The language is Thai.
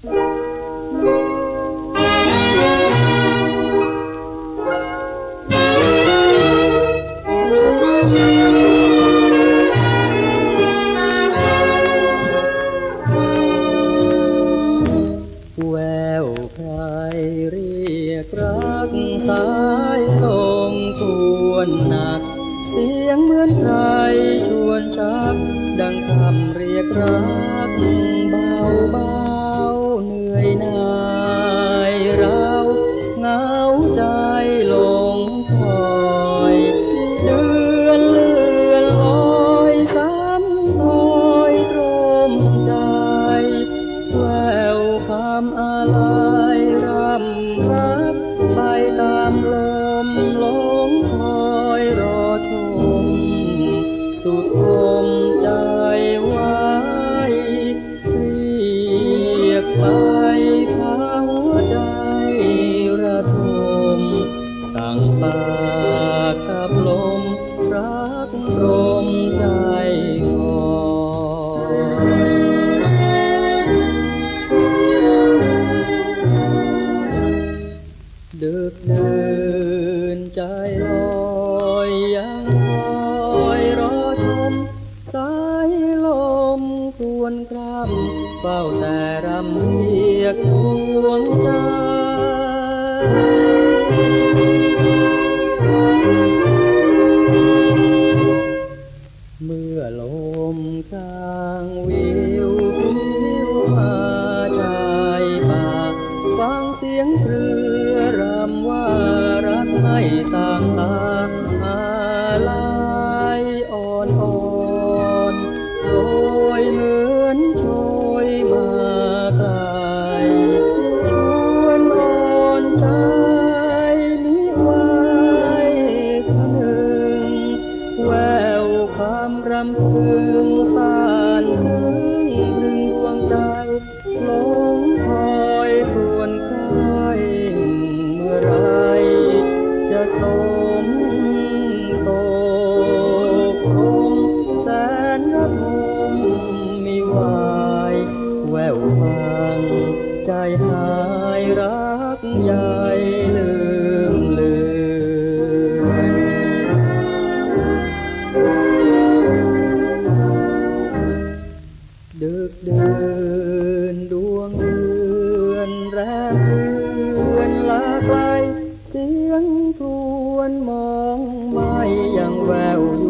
แววใครเรียกรักสายลมทวนหนัก เสียงเหมือนใครชวนชัก ดังคำเรียกรักเบาเบา สุดคมใจไว้เรียกไปพาหัวใจระทม สั่งปากกับลมรักรมใจงอดึกเดิ ควรำเฝ้าแต่รำเรียกดวงใจเมื่อลมกลางวิวพิวมาชายป่าฟังเสียงเรือรำว่ารักไม่สางตาอะไร วฟังใจหายรักใหญ่ลืมลือนดึกเดินดวงเดือนแรมเดือนลาไกลเสียงครวนมองไม่ยังแววอยู่